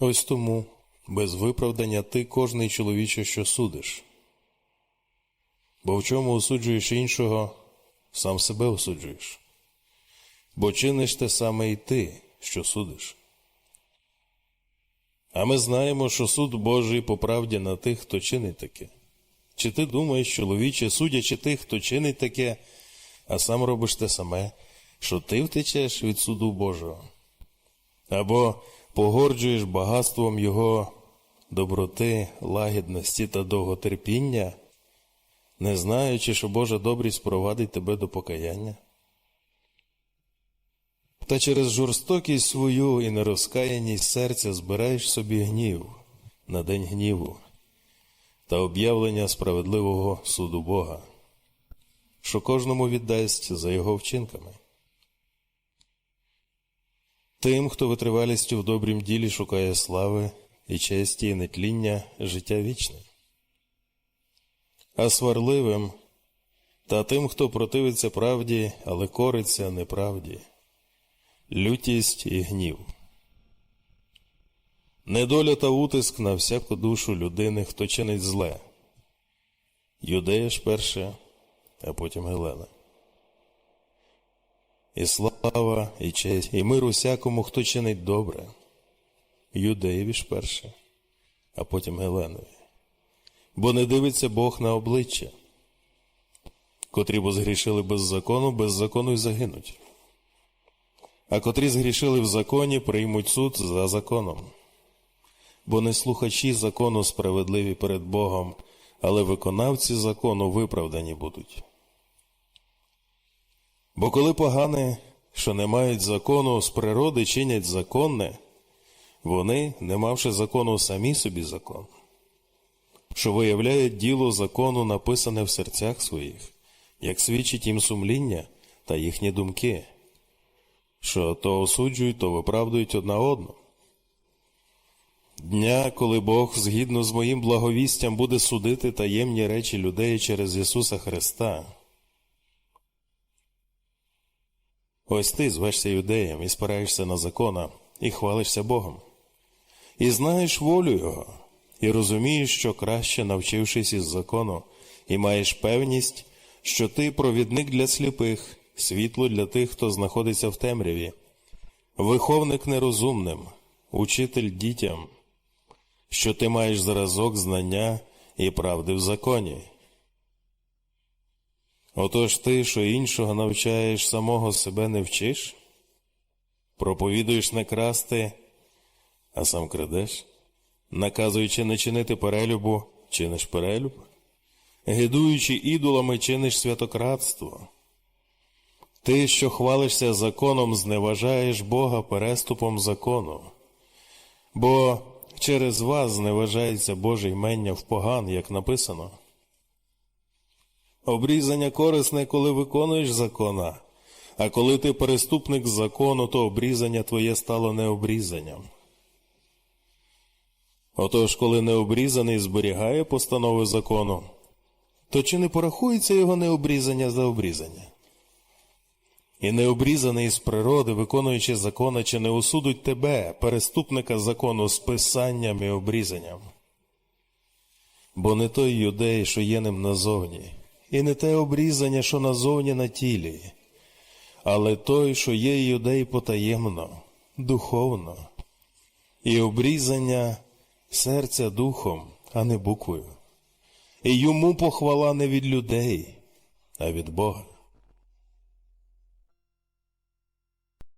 Ось тому, без виправдання ти кожний чоловіче, що судиш. Бо в чому осуджуєш іншого, сам себе осуджуєш. Бо чиниш те саме і ти, що судиш. А ми знаємо, що суд Божий по правді на тих, хто чинить таке. Чи ти думаєш, чоловіче, судячи тих, хто чинить таке, а сам робиш те саме, що ти втечеш від суду Божого? Або погорджуєш багатством Його доброти, лагідності та довготерпіння, не знаючи, що Божа добрість провадить тебе до покаяння? Та через жорстокість свою і нерозкаяність серця збираєш собі гнів на день гніву та об'явлення справедливого суду Бога, що кожному віддасть за його вчинками. Тим, хто витривалістю в добрім ділі шукає слави і честі і нетління життя вічне, а сварливим та тим, хто противиться правді, але кориться неправді, лютість і гнів. Недоля та утиск на всяку душу людини, хто чинить зле. Юдея ж перше, а потім Гелена. І слава, і честь, і мир усякому, хто чинить добре. Юдеєві ж перше, а потім Геленові. Бо не дивиться Бог на обличчя, котрі бо згрішили без закону, без закону й загинуть. А котрі згрішили в законі, приймуть суд за законом. Бо не слухачі закону справедливі перед Богом, але виконавці закону виправдані будуть. Бо коли погани, що не мають закону, з природи чинять законне, вони, не мавши закону, самі собі закон, що виявляють діло закону, написане в серцях своїх, як свідчить їм сумління та їхні думки, що то осуджують, то виправдують одна одну. Дня, коли Бог, згідно з моїм благовістям, буде судити таємні речі людей через Ісуса Христа. Ось ти звешся юдеєм і спираєшся на закона, і хвалишся Богом, і знаєш волю Його, і розумієш, що краще навчившись із закону, і маєш певність, що ти провідник для сліпих, світло для тих, хто знаходиться в темряві, виховник нерозумним, учитель дітям, що ти маєш зразок знання і правди в законі. Отож ти, що іншого навчаєш, самого себе не вчиш? Проповідуєш не красти, а сам крадеш, наказуючи не чинити перелюбу, чиниш перелюб, гидуючи ідолами, чиниш святократство. Ти, що хвалишся законом, зневажаєш Бога переступом закону, бо через вас зневажається Боже ймення в поган, як написано. Обрізання корисне, коли виконуєш закона, а коли ти переступник закону, то обрізання твоє стало необрізанням. Отож, коли необрізаний зберігає постанови закону, то чи не порахується його необрізання за обрізання? І необрізаний з природи, виконуючи закона, чи не осудуть тебе, переступника закону, з писанням і обрізанням? Бо не той юдей, що є ним назовні, і не те обрізання, що назовні на тілі, але той, що є юдей потаємно, духовно, і обрізання серця духом, а не буквою. І йому похвала не від людей, а від Бога.